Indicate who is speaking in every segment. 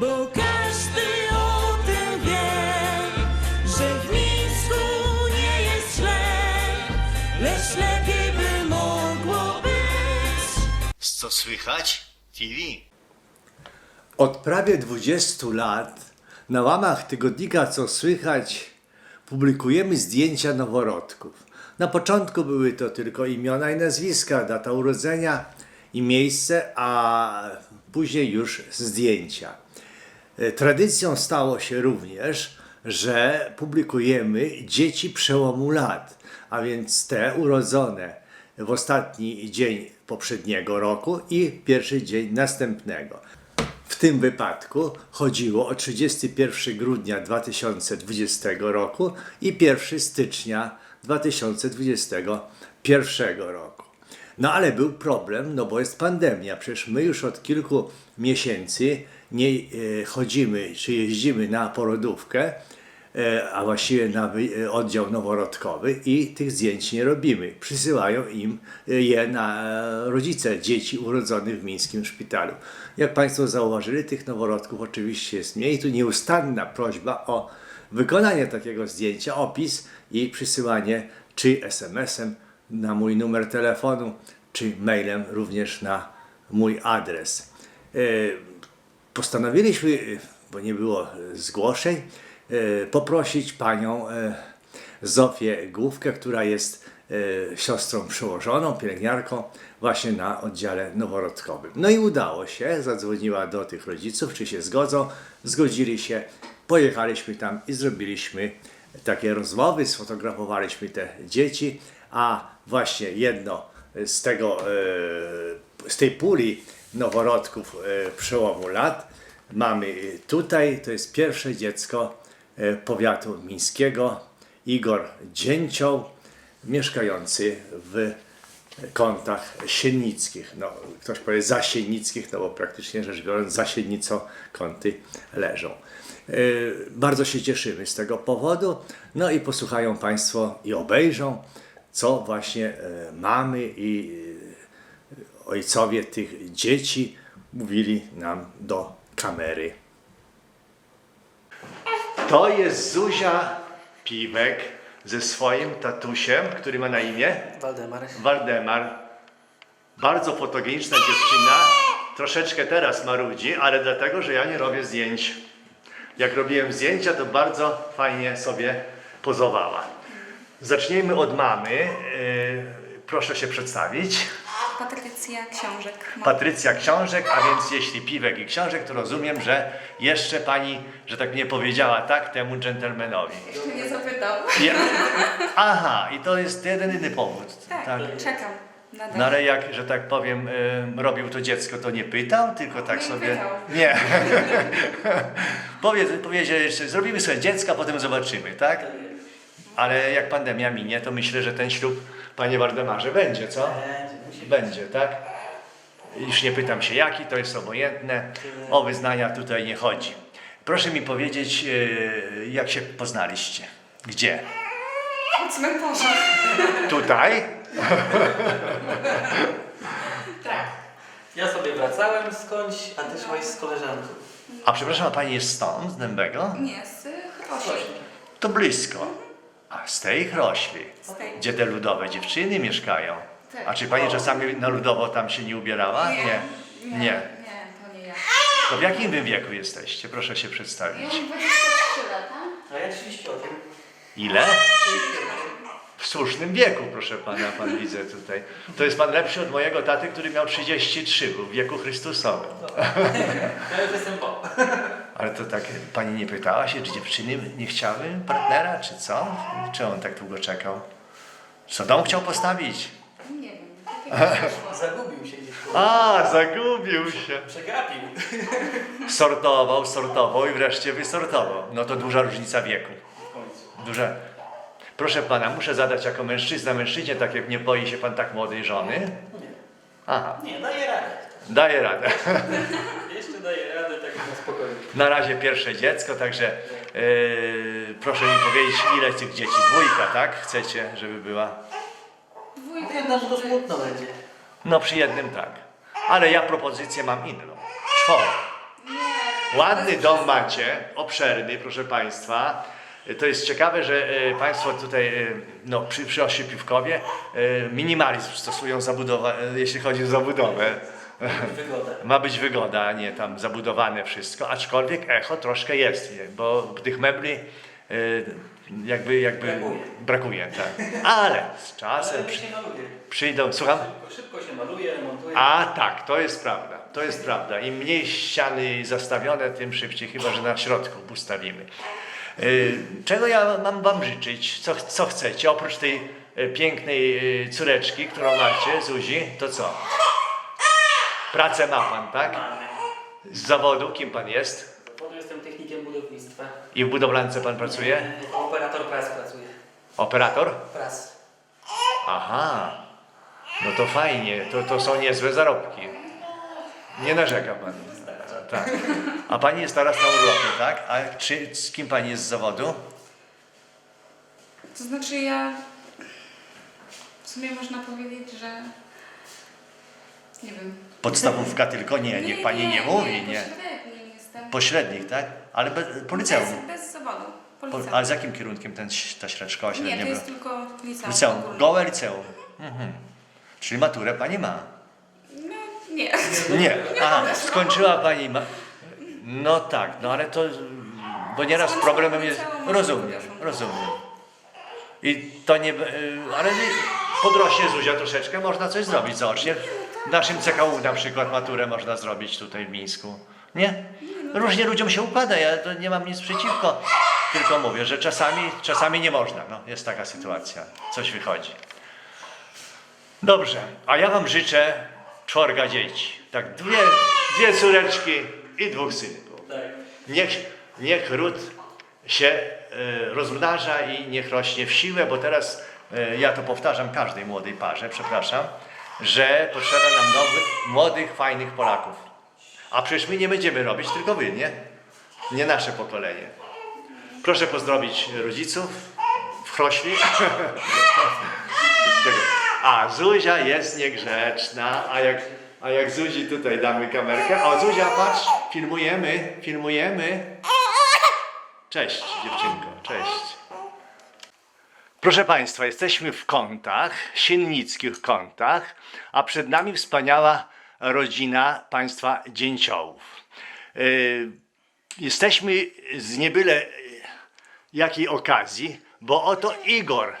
Speaker 1: Bo każdy o tym wie, że w Mińsku nie jest źle, lecz lepiej by mogło być.
Speaker 2: Co słychać? TV.
Speaker 3: Od prawie 20 lat na łamach tygodnika Co Słychać publikujemy zdjęcia noworodków. Na początku były to tylko imiona i nazwiska, data urodzenia i miejsce, a później już zdjęcia. E, Tradycją stało się również, że publikujemy dzieci przełomu lat, a więc te urodzone w ostatni dzień poprzedniego roku i pierwszy dzień następnego. W tym wypadku chodziło o 31 grudnia 2020 roku i 1 stycznia 2021 roku. No ale był problem, no bo jest pandemia. Przecież my już od kilku miesięcy nie e, chodzimy czy jeździmy na porodówkę, e, a właściwie na e, oddział noworodkowy i tych zdjęć nie robimy. Przysyłają im je na rodzice dzieci urodzonych w mińskim szpitalu. Jak Państwo zauważyli, tych noworodków oczywiście jest mniej. Tu nieustanna prośba o wykonanie takiego zdjęcia, opis i przysyłanie czy SMS-em na mój numer telefonu, czy mailem również na mój adres. Postanowiliśmy, e, bo nie było e, zgłoszeń, e, poprosić panią Zofię Główkę, która jest siostrą przełożoną, pielęgniarką właśnie na oddziale noworodkowym. No i udało się, zadzwoniła do tych rodziców, czy się zgodzą, zgodzili się, pojechaliśmy tam i zrobiliśmy takie rozmowy, sfotografowaliśmy te dzieci, a właśnie jedno z tego, z tej puli noworodków e, przełomu lat mamy tutaj, to jest pierwsze dziecko e, powiatu mińskiego, Igor Dzięcioł, mieszkający w kątach siennickich. No, ktoś powie zasiennickich, no bo praktycznie rzecz biorąc za siennicą kąty leżą. E, Bardzo się cieszymy z tego powodu. No i posłuchają Państwo i obejrzą, co właśnie mamy i ojcowie tych dzieci mówili nam do kamery. To jest Zuzia Piwek ze swoim tatusiem, który ma na imię
Speaker 4: Waldemar.
Speaker 3: Waldemar. Bardzo fotogeniczna dziewczyna. Troszeczkę teraz marudzi, ale dlatego, że ja nie robię zdjęć. Jak robiłem zdjęcia, to bardzo fajnie sobie pozowała. Zacznijmy od mamy. Yy, Proszę się przedstawić.
Speaker 5: Patrycja Książek.
Speaker 3: Patrycja Książek, a więc jeśli piwek i książek, to rozumiem, że jeszcze pani, że tak nie powiedziała tak temu dżentelmenowi.
Speaker 5: nie zapytał.
Speaker 3: Je- Aha, i to jest jeden inny powód.
Speaker 5: Tak, czekam. Nadal.
Speaker 3: No ale jak, że tak powiem, y, robił to dziecko, to nie pytał, tylko tak
Speaker 5: Nie
Speaker 3: sobie.
Speaker 5: pytał.
Speaker 3: Nie. Powiedz, powiedział jeszcze, zrobimy sobie dziecka, potem zobaczymy, tak? Ale jak pandemia minie, to myślę, że ten ślub, panie Wardemarze, będzie, co?
Speaker 4: Będzie,
Speaker 3: tak? Już nie pytam się jaki, to jest obojętne. O wyznania tutaj nie chodzi. Proszę mi powiedzieć, y, jak się poznaliście? Gdzie?
Speaker 5: Po cmentarzu.
Speaker 3: Tutaj?
Speaker 5: Tak.
Speaker 4: Ja sobie wracałem skądś, a ty szłaś z koleżanką.
Speaker 3: A przepraszam, a pani jest stąd, z Dębego?
Speaker 5: Nie, z Chrośli.
Speaker 3: To blisko. A z tej Chrośli,
Speaker 5: Z tej.
Speaker 3: gdzie te ludowe dziewczyny mieszkają.
Speaker 5: Tak.
Speaker 3: A czy pani czasami na ludowo tam się nie ubierała?
Speaker 5: Nie.
Speaker 3: Nie.
Speaker 5: Nie,
Speaker 3: Nie.
Speaker 5: nie, to nie ja.
Speaker 3: To w jakim wy wieku jesteście? Proszę się przedstawić.
Speaker 5: Ja mam 23 lata.
Speaker 4: A ja 38.
Speaker 3: Ile? W słusznym wieku, proszę pana, pan widzę tutaj. To jest pan lepszy od mojego taty, który miał 33, był w wieku Chrystusowym.
Speaker 4: Ja już jestem po.
Speaker 3: Ale to tak, pani nie pytała się, czy dziewczyny nie chciały partnera, czy co? Czy on tak długo czekał? Co dom chciał postawić?
Speaker 5: Nie wiem. takiego wyszło.
Speaker 4: Zagubił się gdzieś.
Speaker 3: A, zagubił się.
Speaker 4: Przegapił.
Speaker 3: Sortował, sortował i wreszcie wysortował. No to duża różnica wieku.
Speaker 4: W końcu.
Speaker 3: Duża. Proszę pana, muszę zadać jako mężczyzna mężczyźnie, tak jak nie boi się pan tak młodej żony.
Speaker 4: No nie.
Speaker 3: Aha,
Speaker 4: Nie, daję radę.
Speaker 3: daje radę.
Speaker 4: Jeszcze daję radę tak na spokojnie.
Speaker 3: Na razie pierwsze dziecko, także yy, proszę mi powiedzieć, ile tych dzieci? Dwójka, tak? Chcecie, żeby była?
Speaker 5: Dwójka
Speaker 4: Jednemu to smutno będzie.
Speaker 3: No przy jednym tak. Ale ja propozycję mam inną. Czworo. Ładny dom macie, obszerny, proszę Państwa. To jest ciekawe, że e, Państwo tutaj e, no, przy, przy osi Piwkowie e, minimalizm stosują zabudowa, jeśli chodzi o zabudowę.
Speaker 4: Wygoda.
Speaker 3: Ma być wygoda, a nie tam zabudowane wszystko, aczkolwiek echo troszkę jest, nie? bo tych mebli e, jakby, jakby
Speaker 4: Brakuje.
Speaker 3: brakuje tak. Ale z czasem
Speaker 4: Ale
Speaker 3: przy, przyjdą, słucham?
Speaker 4: Szybko, szybko się maluje, remontuje.
Speaker 3: A tak, to jest prawda, to jest prawda. Im mniej ściany zastawione, tym szybciej, chyba że na środku ustawimy. Yy, Czego ja mam wam życzyć? Co, co chcecie? Oprócz tej e, pięknej e, córeczki, którą macie, Zuzi, to co? Pracę ma pan, tak? Z zawodu, kim pan jest?
Speaker 4: Z zawodu jestem technikiem budownictwa.
Speaker 3: I w budowlance pan pracuje?
Speaker 4: Operator pras pracuje.
Speaker 3: Operator?
Speaker 4: Pras.
Speaker 3: Aha, no to fajnie, to, to są niezłe zarobki. Nie narzeka pan. Tak. A pani jest teraz na urlopie, tak? A czy, z kim pani jest z zawodu?
Speaker 5: To znaczy ja w sumie można powiedzieć, że nie wiem.
Speaker 3: Podstawówka tylko? Nie, niech pani nie mówi, nie.
Speaker 5: Pośrednim jestem.
Speaker 3: Pośrednik, tak? Ale be, po liceum.
Speaker 5: Bez, bez zawodu. Po liceum.
Speaker 3: ale z jakim kierunkiem ten, ta szkoła
Speaker 5: Nie,
Speaker 3: średnia
Speaker 5: to
Speaker 3: była?
Speaker 5: jest tylko liceum.
Speaker 3: Liceum,
Speaker 5: ogólne.
Speaker 3: gołe liceum. Mhm. Czyli maturę pani ma.
Speaker 5: No, nie.
Speaker 3: Nie. Aha, skończyła pani. Ma... No tak, no ale to. Bo nieraz
Speaker 5: Skończyłam
Speaker 3: problemem jest.
Speaker 5: liceum, może
Speaker 3: Rozumiem, rozumiem. I to nie. y, Ale nie- podrośnie Zuzia troszeczkę, można coś zrobić zaocznie. W naszym CKU na przykład maturę można zrobić tutaj w Mińsku. Nie? Różnie ludziom się układa, ja to nie mam nic przeciwko. Tylko mówię, że czasami, czasami nie można. No, jest taka sytuacja. Coś wychodzi. Dobrze, a ja wam życzę czworga dzieci. Tak, dwie, dwie córeczki i dwóch synów. Niech, niech ród się e, rozmnaża i niech rośnie w siłę, bo teraz e, ja to powtarzam każdej młodej parze, przepraszam, że potrzeba nam nowych, młodych, fajnych Polaków. A przecież my nie będziemy robić, tylko wy, nie? Nie nasze pokolenie. Proszę pozdrowić rodziców w Chrośli. A Zuzia jest niegrzeczna, a jak, a jak Zuzi tutaj damy kamerkę. O Zuzia, patrz, filmujemy, filmujemy. Cześć dziewczynko, cześć. Proszę Państwa, jesteśmy w kątach, siennickich kątach, a przed nami wspaniała rodzina państwa dzięciołów. Yy, Jesteśmy z niebyle jakiej okazji, bo oto Igor,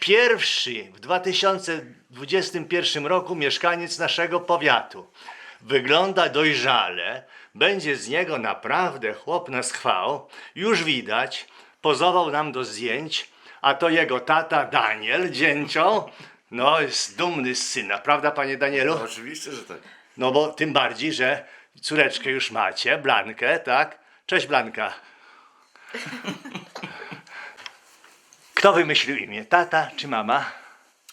Speaker 3: pierwszy w 2021 roku mieszkaniec naszego powiatu. Wygląda dojrzale, będzie z niego naprawdę chłop na schwał, już widać, pozował nam do zdjęć, a to jego tata Daniel, dzięcioł, no jest dumny z syna, prawda panie Danielu?
Speaker 6: Oczywiście, że tak.
Speaker 3: No bo tym bardziej, że córeczkę już macie, Blankę, tak? Cześć Blanka. Kto wymyślił imię? Tata czy mama?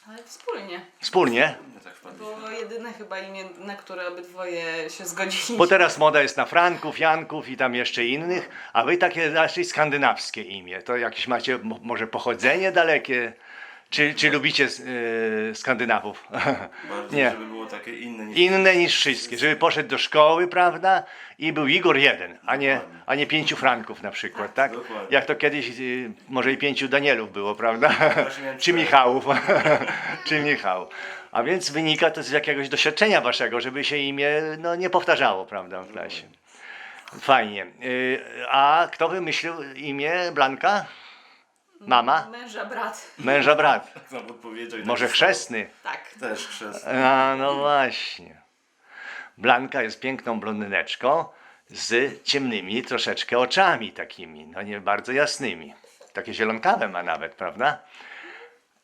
Speaker 7: Ale wspólnie.
Speaker 3: Wspólnie?
Speaker 6: Tak wpadliśmy.
Speaker 7: Bo jedyne chyba imię, na które obydwoje się zgodzili.
Speaker 3: Bo teraz moda jest na Franków, Janków i tam jeszcze innych, a wy takie raczej skandynawskie imię. To jakieś macie mo- może pochodzenie dalekie? Czy, czy lubicie yy, Skandynawów?
Speaker 6: Bardziej,
Speaker 3: Nie.
Speaker 6: żeby było takie inne niż...
Speaker 3: Inne niż wszystkie, żeby poszedł do szkoły, prawda? I był Igor jeden, a nie, a nie pięciu Franków na przykład, tak?
Speaker 6: Dokładnie.
Speaker 3: Jak to kiedyś y, może i pięciu Danielów było, prawda?
Speaker 6: Właśnie miałem
Speaker 3: Czy
Speaker 6: cztery.
Speaker 3: Michałów, czy Michał. A więc wynika to z jakiegoś doświadczenia waszego, żeby się imię no, nie powtarzało, prawda, w klasie. Fajnie. Y, A kto wymyślił imię Blanka? Mama?
Speaker 7: Męża, brat.
Speaker 3: Męża brat.
Speaker 6: Nam odpowiedział i
Speaker 3: Może
Speaker 6: tak
Speaker 3: chrzestny?
Speaker 7: Tak.
Speaker 6: Też chrzest.
Speaker 3: A, no właśnie. Blanka jest piękną blondyneczką z ciemnymi troszeczkę oczami takimi, no nie bardzo jasnymi. Takie zielonkawe ma nawet, prawda?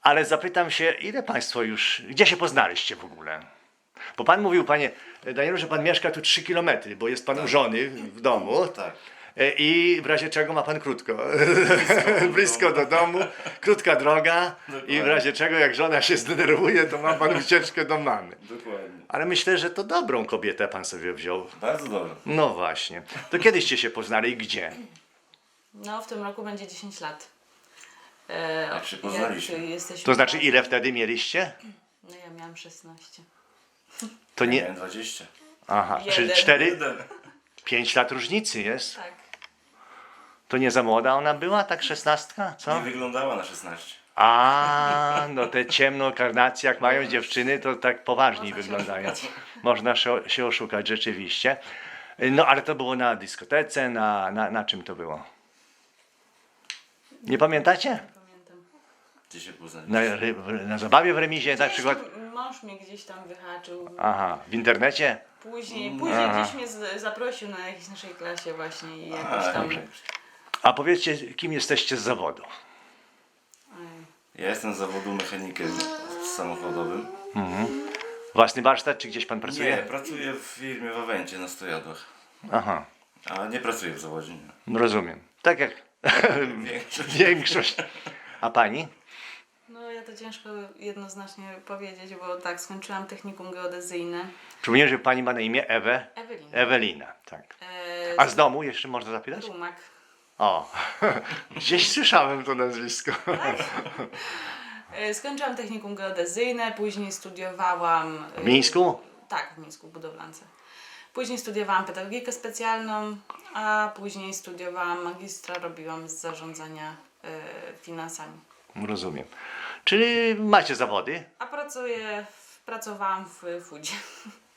Speaker 3: Ale zapytam się, ile państwo już, gdzie się poznaliście w ogóle? Bo pan mówił, panie Danielu, że pan mieszka tu 3 kilometry, bo jest pan u żony w domu.
Speaker 6: Tak.
Speaker 3: E, I w razie czego ma pan krótko. Blisko do domu, krótka droga i w
Speaker 6: Dokładnie.
Speaker 3: razie czego jak żona się zdenerwuje, to ma pan ucieczkę do mamy.
Speaker 6: Dokładnie.
Speaker 3: Ale myślę, że to dobrą kobietę pan sobie wziął.
Speaker 6: Bardzo dobrze.
Speaker 3: No właśnie. To kiedyście się poznali i gdzie?
Speaker 7: No, w tym roku będzie 10 lat. E,
Speaker 6: Jak się poznaliśmy.
Speaker 7: jak jesteśmy
Speaker 3: To znaczy ile wtedy mieliście?
Speaker 7: No ja miałam 16.
Speaker 3: To nie.
Speaker 6: Miałem 20.
Speaker 3: Aha, czy
Speaker 7: Jeden.
Speaker 3: cztery?
Speaker 6: Jeden.
Speaker 3: Pięć lat różnicy jest.
Speaker 7: Tak.
Speaker 3: To nie za młoda ona była, tak szesnastka, co?
Speaker 6: Nie wyglądała na 16.
Speaker 3: A, no te ciemno karnacje, jak mają dziewczyny, to tak poważniej wyglądają. Można się, się oszukać, rzeczywiście. No ale to było na dyskotece, na, na, na czym to było? Nie pamiętacie?
Speaker 7: Pamiętam.
Speaker 6: Gdzie się?
Speaker 3: Na, ry- na zabawie w remizie na
Speaker 7: Gdzieś
Speaker 3: przykład?
Speaker 7: tam Mąż mnie gdzieś tam wyhaczył.
Speaker 3: Aha, w internecie?
Speaker 7: Później, później
Speaker 3: Aha.
Speaker 7: gdzieś mnie z- zaprosił na jakiejś naszej klasie właśnie i jakoś tam...
Speaker 6: dobrze.
Speaker 3: A powiedzcie, kim jesteście z zawodu?
Speaker 6: Ja jestem z zawodu mechanikiem samochodowym.
Speaker 3: Własny warsztat, czy gdzieś pan pracuje?
Speaker 6: Nie, pracuję w firmie w Awencie na stojadłach.
Speaker 3: Aha,
Speaker 6: A nie pracuję w zawodzie. Nie.
Speaker 3: no rozumiem. Tak jak
Speaker 6: Większość.
Speaker 3: większość. A pani?
Speaker 7: No ja to ciężko jednoznacznie powiedzieć, bo tak, skończyłam technikum geodezyjne.
Speaker 3: Przypomnę, że pani ma na imię Ewę.
Speaker 7: Ewelina.
Speaker 3: Ewelina, tak.
Speaker 7: E,
Speaker 3: A z domu jeszcze można zapytać?
Speaker 7: Rumak.
Speaker 3: O, gdzieś słyszałem to nazwisko.
Speaker 7: E, Skończyłam technikum geodezyjne, później studiowałam... e,
Speaker 3: W Mińsku?
Speaker 7: Tak, w Mińsku, w budowlance. Później studiowałam pedagogikę specjalną, a później studiowałam magistra, robiłam z zarządzania e, finansami.
Speaker 3: Rozumiem. Czyli macie zawody?
Speaker 7: A pracuję, pracowałam w Foodzie.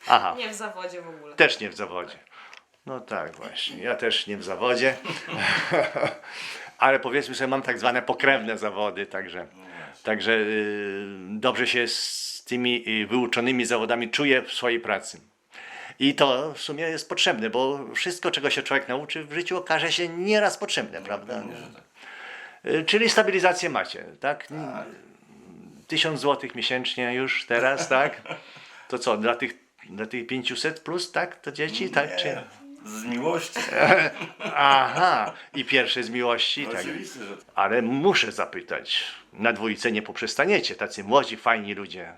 Speaker 3: Aha,
Speaker 7: Nie w zawodzie w ogóle.
Speaker 3: też nie w zawodzie. No tak właśnie, ja też nie w zawodzie. Ale powiedzmy sobie, mam tak zwane pokrewne zawody, także, także y, dobrze się z tymi y, wyuczonymi zawodami czuję w swojej pracy. I to w sumie jest potrzebne, bo wszystko, czego się człowiek nauczy w życiu, okaże się nieraz potrzebne, prawda?
Speaker 6: Że tak.
Speaker 3: Y, Czyli stabilizację macie, tak? Tysiąc złotych miesięcznie już teraz, tak? To co, dla tych, dla tych 500 plus, tak? To dzieci, tak? Czy...
Speaker 6: Z miłości.
Speaker 3: Aha, i pierwsze z miłości,
Speaker 6: No
Speaker 3: tak.
Speaker 6: Oczywiście, że
Speaker 3: Ale muszę zapytać, na dwójce nie poprzestaniecie, tacy młodzi, fajni ludzie.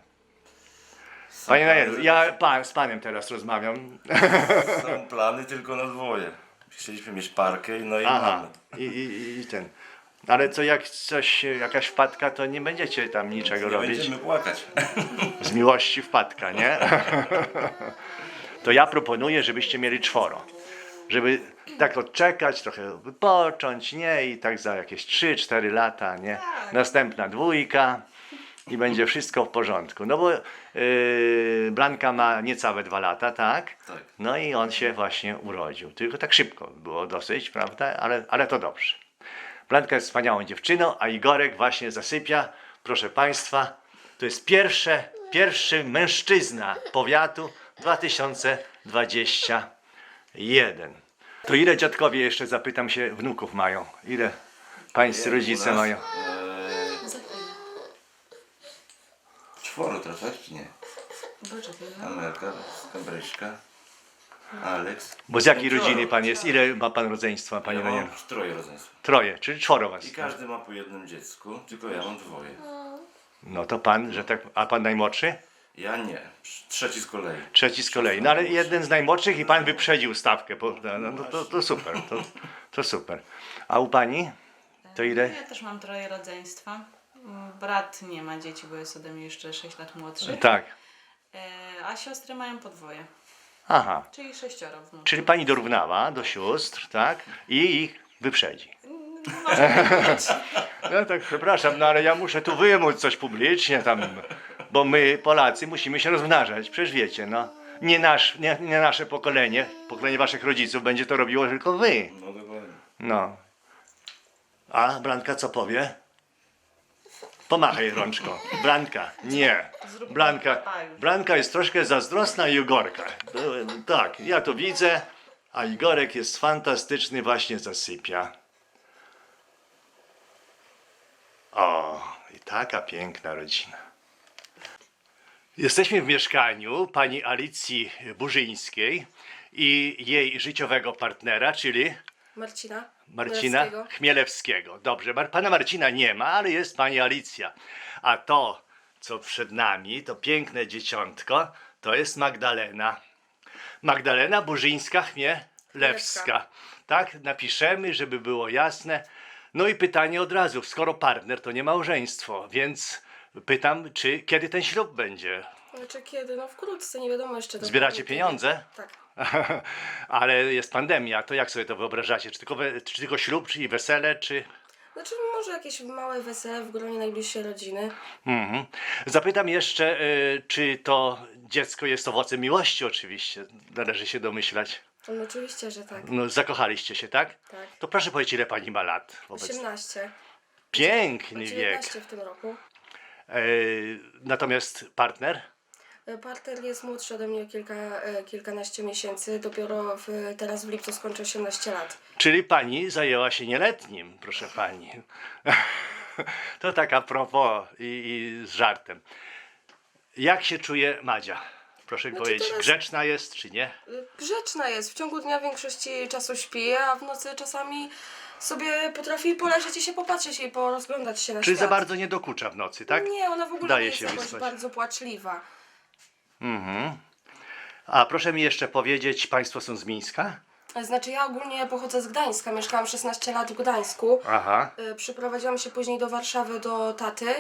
Speaker 6: są
Speaker 3: Panie
Speaker 6: plany,
Speaker 3: Danielu, ja pan, z panem teraz rozmawiam.
Speaker 6: Są plany tylko na dwoje. Chcieliśmy mieć parkę, no i
Speaker 3: Aha,
Speaker 6: mamy.
Speaker 3: i, i, i ten. Ale co jak coś, jakaś wpadka, to nie będziecie tam niczego
Speaker 6: Nie
Speaker 3: robić.
Speaker 6: będziemy płakać.
Speaker 3: Z miłości wpadka, nie? To ja proponuję, żebyście mieli czworo. Żeby tak odczekać, trochę wypocząć, nie? I tak za jakieś 3-4 lata, nie? Następna dwójka i będzie wszystko w porządku. No bo yy, Blanka ma niecałe dwa lata, tak?
Speaker 6: Tak.
Speaker 3: No i on się właśnie urodził. Tylko tak szybko było dosyć, prawda? Ale, ale to dobrze. Blanka jest wspaniałą dziewczyną, a Igorek właśnie zasypia. Proszę Państwa, to jest pierwsze, pierwszy mężczyzna powiatu 2021. To ile dziadkowie jeszcze zapytam się wnuków mają? Ile pańscy rodzice mają?
Speaker 6: e, czworo tak? Czy nie?
Speaker 7: Poczekaj, no.
Speaker 6: Amelka, Kabryśka, Aleks.
Speaker 3: Bo z jakiej rodziny pan jest? Ile ma pan rodzeństwa, panie
Speaker 6: Ja mam troje rodzeństwa.
Speaker 3: Troje, czyli czworo was.
Speaker 6: I każdy ma po jednym dziecku, tylko ja mam dwoje.
Speaker 3: No to pan, że tak, a pan najmłodszy?
Speaker 6: Ja nie. Trzeci z kolei.
Speaker 3: Trzeci z kolei. No ale jeden z najmłodszych i pan wyprzedził stawkę. Bo, no, no, to, to super, to, to super. A u pani? To ile?
Speaker 7: Ja też mam troje rodzeństwa. Brat nie ma dzieci, bo jest ode mnie jeszcze 6 lat młodszy.
Speaker 3: Tak.
Speaker 7: E, a siostry mają podwoje,
Speaker 3: Aha.
Speaker 7: czyli sześcioro wnuków.
Speaker 3: Czyli pani dorównała do sióstr, tak? I ich wyprzedzi. No tak, przepraszam, no ale ja muszę tu wymóc coś publicznie tam, bo my Polacy musimy się rozmnażać, przecież wiecie, no. Nie, nasz, nie, nie nasze pokolenie, pokolenie waszych rodziców będzie to robiło tylko wy.
Speaker 6: No dokładnie.
Speaker 3: No. A Blanka co powie? Pomachaj rączką. Blanka, nie.
Speaker 7: Papa już.
Speaker 3: Blanka jest troszkę zazdrosna Igorka. No, Tak, ja to widzę, a Igorek jest fantastyczny, właśnie zasypia. O, i taka piękna rodzina. Jesteśmy w mieszkaniu pani Alicji Burzyńskiej i jej życiowego partnera, czyli
Speaker 8: Marcina.
Speaker 3: Marcina
Speaker 8: Chmielewskiego.
Speaker 3: Chmielewskiego. Dobrze, Mar- pana Marcina nie ma, ale jest pani Alicja. A to, co przed nami, to piękne dzieciątko, to jest Magdalena. Magdalena Burzyńska-Chmielewska. Tak, napiszemy, żeby było jasne. No i pytanie od razu, skoro partner to nie małżeństwo, więc pytam, czy kiedy ten ślub będzie?
Speaker 8: Znaczy kiedy? No wkrótce, nie wiadomo jeszcze. dokładnie
Speaker 3: Zbieracie
Speaker 8: kiedy.
Speaker 3: pieniądze?
Speaker 8: Tak.
Speaker 3: Ale jest pandemia, to jak sobie to wyobrażacie? Czy tylko, we- czy tylko ślub, czy i wesele, czy...
Speaker 8: Znaczy może jakieś małe wesele w gronie najbliższej rodziny.
Speaker 3: Mhm. Zapytam jeszcze, y, czy to dziecko jest owocem miłości oczywiście, należy się domyślać.
Speaker 8: No oczywiście, że tak.
Speaker 3: No, zakochaliście się, tak?
Speaker 8: Tak.
Speaker 3: To proszę powiedzieć, ile pani ma lat wobec...
Speaker 8: 18.
Speaker 3: Piękny wiek.
Speaker 8: 19 w tym roku.
Speaker 3: Y, natomiast partner?
Speaker 8: E, Partner jest młodszy ode mnie kilka, e, kilkanaście miesięcy. Dopiero w, teraz w lipcu skończy 18 lat.
Speaker 3: Czyli pani zajęła się nieletnim, proszę pani. To tak a propos i, i z żartem. Jak się czuje Madzia? Proszę mi
Speaker 8: Znaczy
Speaker 3: powiedzieć,
Speaker 8: teraz-
Speaker 3: grzeczna jest czy nie?
Speaker 8: E, Grzeczna jest. W ciągu dnia większości czasu śpi, a w nocy czasami sobie potrafi poleżeć i się popatrzeć i porozglądać się na
Speaker 3: Czy
Speaker 8: świat.
Speaker 3: za bardzo nie dokucza w nocy, tak?
Speaker 8: Nie, ona w ogóle
Speaker 3: Daje
Speaker 8: nie jest
Speaker 3: się
Speaker 8: jakoś
Speaker 3: wyspać.
Speaker 8: bardzo płaczliwa.
Speaker 3: A proszę mi jeszcze powiedzieć, państwo są z Mińska?
Speaker 8: Znaczy ja ogólnie pochodzę z Gdańska, mieszkałam 16 lat w Gdańsku.
Speaker 3: Aha.
Speaker 8: Y, Przyprowadziłam się później do Warszawy do taty.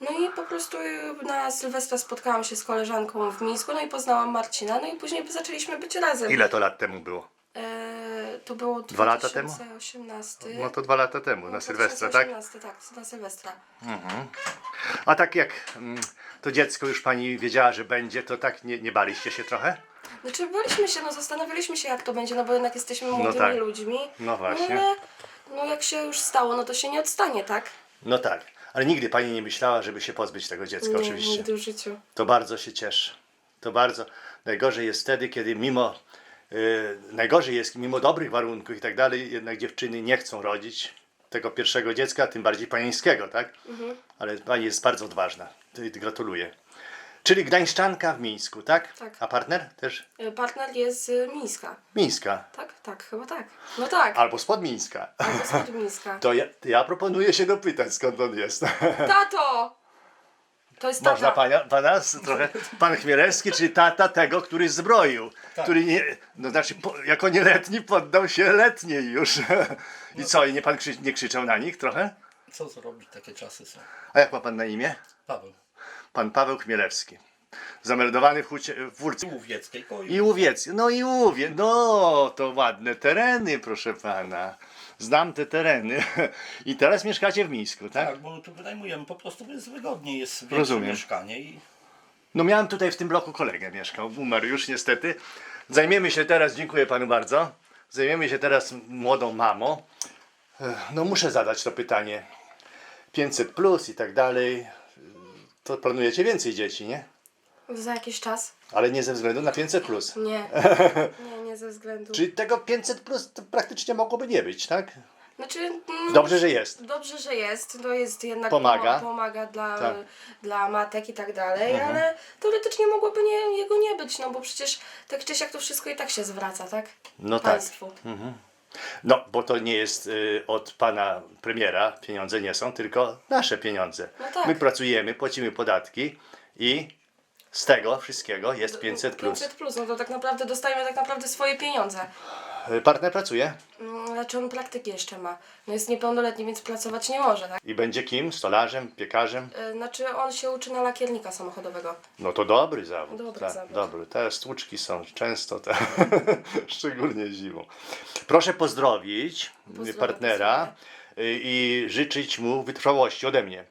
Speaker 8: No i po prostu y, na Sylwestra spotkałam się z koleżanką w Mińsku, no i poznałam Marcina, no i później zaczęliśmy być razem.
Speaker 3: Ile to lat temu było?
Speaker 8: E, to było
Speaker 3: Dwa lata temu?
Speaker 8: 2018.
Speaker 3: No to dwa lata temu, na Sylwestra, tak?
Speaker 8: 2018, tak, na Sylwestra.
Speaker 3: A tak jak mm, to dziecko już pani wiedziała, że będzie, to tak nie, nie baliście się trochę?
Speaker 8: Znaczy byliśmy się, no zastanawialiśmy się jak to będzie, no bo jednak jesteśmy młodymi
Speaker 3: tak.
Speaker 8: ludźmi.
Speaker 3: No właśnie.
Speaker 8: No, ale no jak się już stało, no to się nie odstanie, tak?
Speaker 3: No tak. Ale nigdy pani nie myślała, żeby się pozbyć tego dziecka,
Speaker 8: nie,
Speaker 3: oczywiście.
Speaker 8: nigdy w życiu.
Speaker 3: To bardzo się cieszę. To bardzo. Najgorzej jest wtedy, kiedy mimo. Yy, najgorzej jest, mimo dobrych warunków i tak dalej, jednak dziewczyny nie chcą rodzić tego pierwszego dziecka, tym bardziej panieńskiego, tak? Ale pani jest bardzo odważna. Gratuluję. Czyli Gdańszczanka w Mińsku, tak?
Speaker 8: Tak.
Speaker 3: A partner też
Speaker 8: Y, Partner jest z Mińska.
Speaker 3: Mińska.
Speaker 8: Tak, tak, chyba tak. No tak,
Speaker 3: Albo spod Mińska.
Speaker 8: albo spod Mińska.
Speaker 3: To ja, ja proponuję się dopytać, skąd on jest.
Speaker 8: Tato! To jest tata.
Speaker 3: Można pana, pana trochę, pan Chmielewski, czyli tata tego, który zbroił, który nie, no znaczy po, jako nieletni poddał się letniej już. I co, i nie pan krzy, nie krzyczał na nich trochę?
Speaker 9: Co zrobić, takie czasy są.
Speaker 3: A jak ma pan na imię?
Speaker 9: Paweł.
Speaker 3: Pan Paweł Chmielewski. Zameldowany w, hucie, w Wólce.
Speaker 9: Łowieckiej, koło
Speaker 3: I łowiec. No i łowie. No, to ładne tereny, proszę pana. Znam te tereny. I teraz mieszkacie w Mińsku, tak?
Speaker 9: Tak, bo tu wynajmujemy, po prostu jest wygodniej, jest większe
Speaker 3: Rozumiem.
Speaker 9: mieszkanie i
Speaker 3: No miałem tutaj w tym bloku kolegę mieszkał, umarł już niestety. Zajmiemy się teraz, dziękuję panu bardzo, zajmiemy się teraz młodą mamą. Ech, No muszę zadać to pytanie. 500 plus i tak dalej. To planujecie więcej dzieci, nie?
Speaker 8: Za jakiś czas?
Speaker 3: Ale nie ze względu na 500 plus.
Speaker 8: Nie. Nie, nie ze względu.
Speaker 3: Czyli tego 500 plus to praktycznie mogłoby nie być, tak?
Speaker 8: Znaczy, mm,
Speaker 3: Dobrze, że jest.
Speaker 8: Dobrze, że jest. To jest jednak
Speaker 3: Pomaga.
Speaker 8: pomo- pomaga dla,
Speaker 3: Tak. Mhm.
Speaker 8: dla matek i tak dalej, ale teoretycznie mogłoby nie, jego nie być, no bo przecież tak czy siak to wszystko i tak się zwraca, tak?
Speaker 3: No tak.
Speaker 8: Państwu.
Speaker 3: No, bo to nie jest y, od pana premiera, pieniądze nie są, tylko nasze pieniądze.
Speaker 8: No tak.
Speaker 3: My pracujemy, płacimy podatki i z tego wszystkiego jest 500 plus.
Speaker 8: 500 plus, no to tak naprawdę dostajemy tak naprawdę swoje pieniądze.
Speaker 3: Partner pracuje
Speaker 8: Mm, Znaczy on praktyki jeszcze ma. No jest niepełnoletni, więc pracować nie może, tak?
Speaker 3: i będzie kim? Stolarzem, piekarzem?
Speaker 8: E, Znaczy on się uczy na lakiernika samochodowego.
Speaker 3: No to dobry zawód.
Speaker 8: Dobry
Speaker 3: tak,
Speaker 8: zawód.
Speaker 3: Dobry. Te stłuczki są często, te, szczególnie zimą. Proszę pozdrowić
Speaker 8: Pozdrawiam
Speaker 3: partnera y, i życzyć mu wytrwałości ode mnie.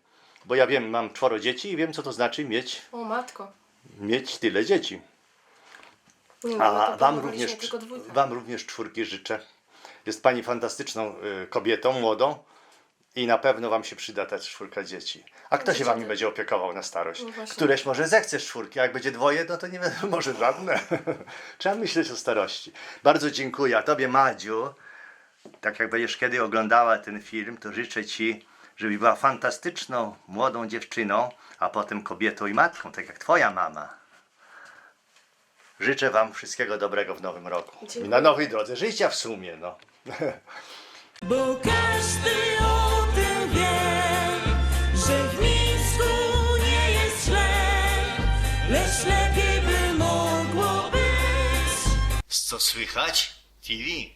Speaker 3: Bo ja wiem, mam czworo dzieci i wiem, co to znaczy mieć,
Speaker 8: O matko.
Speaker 3: Mieć tyle dzieci.
Speaker 8: Nie, no,
Speaker 3: A wam również, wam również czwórki życzę. Jest pani fantastyczną y, kobietą, młodą i na pewno wam się przyda ta czwórka dzieci. A kto się wami będzie opiekował na starość?
Speaker 8: No właśnie.
Speaker 3: Któreś może zechcesz czwórki, a jak będzie dwoje, no to nie wiem, może żadne. Trzeba myśleć o starości. Bardzo dziękuję. A tobie, Madziu, tak jak będziesz kiedy oglądała ten film, to życzę ci, żebyś była fantastyczną, młodą dziewczyną, a potem kobietą i matką, tak jak twoja mama. Życzę Wam wszystkiego dobrego w nowym roku. I na nowej drodze życia w sumie, no.
Speaker 1: Bo każdy o tym wie, że w Mińsku nie jest źle, lecz lepiej by mogło być.
Speaker 2: Co słychać? TV.